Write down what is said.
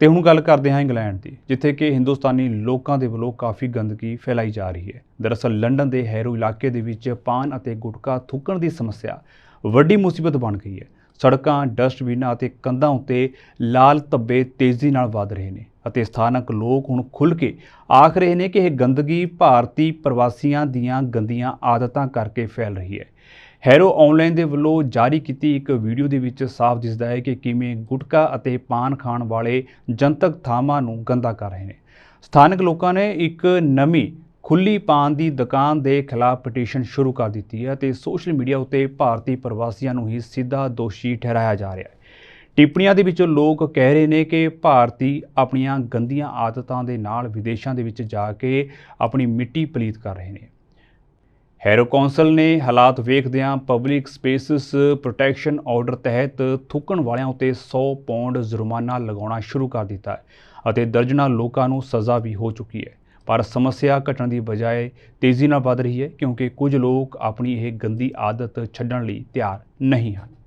ਤੇ ਹੁਣ ਗੱਲ ਕਰਦੇ ਹਾਂ ਇੰਗਲੈਂਡ ਦੀ, ਜਿੱਥੇ ਕਿ ਹਿੰਦੁਸਤਾਨੀ ਲੋਕਾਂ ਦੇ ਵੱਲੋਂ ਕਾਫੀ ਗੰਦਗੀ ਫੈਲਾਈ ਜਾ ਰਹੀ ਹੈ। ਦਰਅਸਲ ਲੰਡਨ ਦੇ ਹੈਰੋ ਇਲਾਕੇ ਦੇ ਵਿੱਚ ਪਾਨ ਅਤੇ ਗੁਟਕਾ ਥੁੱਕਣ ਦੀ ਸਮੱਸਿਆ ਵੱਡੀ ਮੁਸੀਬਤ ਬਣ ਗਈ ਹੈ। ਸੜਕਾਂ, ਡਸਟਬਿਨਾਂ ਅਤੇ ਕੰਧਾਂ ਉੱਤੇ ਲਾਲ ਧੱਬੇ ਤੇਜ਼ੀ ਨਾਲ ਵਧ ਰਹੇ ਨੇ ਅਤੇ ਸਥਾਨਕ ਲੋਕ ਹੁਣ ਖੁੱਲ੍ਹ ਕੇ ਆਖ ਰਹੇ ਨੇ ਕਿ ਇਹ ਗੰਦਗੀ ਭਾਰਤੀ ਪ੍ਰਵਾਸੀਆਂ ਦੀਆਂ ਗੰਦੀਆਂ ਆਦਤਾਂ ਕਰਕੇ ਫੈਲ ਰਹੀ ਹੈ। ਹੈਰੋ ਆਨਲਾਈਨ ਦੇ ਵੱਲੋਂ ਜਾਰੀ ਕੀਤੀ ਇੱਕ ਵੀਡੀਓ ਦੇ ਵਿੱਚ ਸਾਫ਼ ਦਿਸਦਾ ਹੈ ਕਿ ਕਿਵੇਂ ਗੁਟਕਾ ਅਤੇ ਪਾਨ ਖਾਣ ਵਾਲੇ ਜਨਤਕ ਥਾਵਾਂ ਨੂੰ ਗੰਦਾ ਕਰ ਰਹੇ ਨੇ। ਸਥਾਨਕ ਲੋਕਾਂ ਨੇ ਇੱਕ ਨਵੀਂ ਖੁੱਲੀ ਪਾਨ ਦੀ ਦੁਕਾਨ ਦੇ ਖਿਲਾਫ ਪਟੀਸ਼ਨ ਸ਼ੁਰੂ ਕਰ ਦਿੱਤੀ ਹੈ ਅਤੇ ਸੋਸ਼ਲ ਮੀਡੀਆ ਉੱਤੇ ਭਾਰਤੀ ਪ੍ਰਵਾਸੀਆਂ ਨੂੰ ਹੀ ਸਿੱਧਾ ਦੋਸ਼ੀ ਠਹਿਰਾਇਆ ਜਾ ਰਿਹਾ ਹੈ। ਟਿੱਪਣੀਆਂ ਦੇ ਵਿੱਚ ਲੋਕ ਕਹਿ ਰਹੇ ਨੇ ਕਿ ਭਾਰਤੀ ਆਪਣੀਆਂ ਗੰਦੀਆਂ ਆਦਤਾਂ ਦੇ ਨਾਲ ਵਿਦੇਸ਼ਾਂ ਦੇ ਵਿੱਚ ਜਾ ਕੇ ਆਪਣੀ ਮਿੱਟੀ ਪਲੀਤ ਕਰ ਰਹੇ ਨੇ। ਹੈਰੋ ਕੌਂਸਲ ਨੇ ਹਾਲਾਤ ਵੇਖਦਿਆਂ ਪਬਲਿਕ ਸਪੇਸਿਸ ਪ੍ਰੋਟੈਕਸ਼ਨ ਆਰਡਰ ਤਹਿਤ ਥੁੱਕਣ ਵਾਲਿਆਂ ਉੱਤੇ 100 ਪੌਂਡ ਜੁਰਮਾਨਾ ਲਗਾਉਣਾ ਸ਼ੁਰੂ ਕਰ ਦਿੱਤਾ ਹੈ ਅਤੇ ਦਰਜਨਾਂ ਲੋਕਾਂ ਨੂੰ ਸਜ਼ਾ ਵੀ ਹੋ ਚੁੱਕੀ ਹੈ। ਪਰ ਸਮੱਸਿਆ ਘਟਣ ਦੀ ਬਜਾਏ ਤੇਜ਼ੀ ਨਾਲ ਵੱਧ ਰਹੀ ਹੈ ਕਿਉਂਕਿ ਕੁਝ ਲੋਕ ਆਪਣੀ ਇਹ ਗੰਦੀ ਆਦਤ ਛੱਡਣ ਲਈ ਤਿਆਰ ਨਹੀਂ ਹਨ।